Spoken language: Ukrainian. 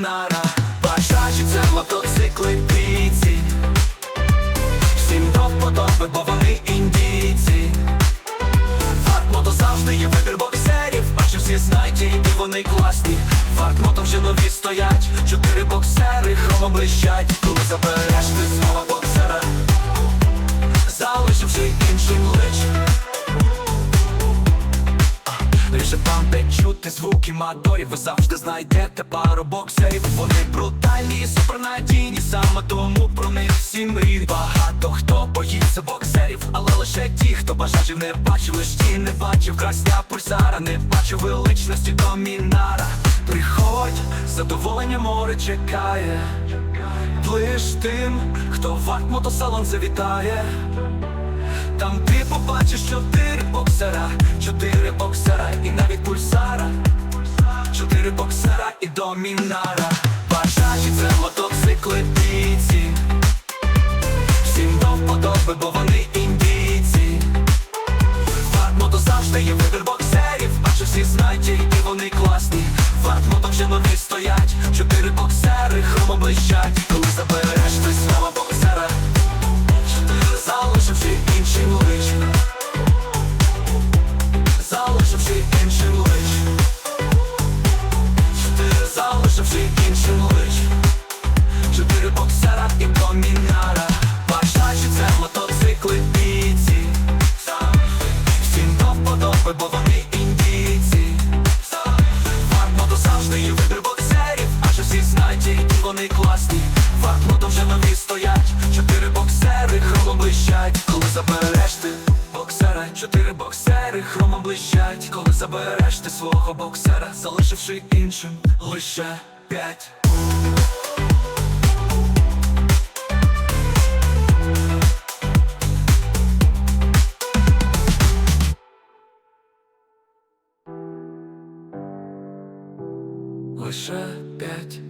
Нара, бажачі це мотоцикли бійці. Всім до вподоби, бо вони індійці. Фарт-мото завжди є вибір боксерів Бачу всі знають, і вони класні. Фарт-мото вже нові стоять Чотири боксери хромом блищать. Коли забереш ти знову боксера Залишивши іншим лич Лише там, де чути звуки моторів Ви завжди знайдете пару боксерів Вони брутальні, і супернадійні Саме тому про них всі мріють Багато хто боїться боксерів Але лише ті, хто бажажів не бачив Лиш ті не бачив красня пульсара Не бачив величності домінара. Приходь, задоволення море чекає. Лиш тим, хто в арт-мотосалон завітає. Там ти побачиш чотири боксера, чотири боксера боксера мінара. Бажачі це мотоцикли бійці, всім до вподоби, бо вони індійці. Фарт-мото завжди є вибір боксерів, бачу всі знають, і вони класні. Фарт-мото вже нові стоять, чотири боксери хромом класні Фарт-мото вже нові стоять. Чотири боксери хромом блищать. Коли забереш ти боксера Чотири боксери хромом блищать. Коли забереш ти свого боксера Залишивши іншим лише п'ять. Лише п'ять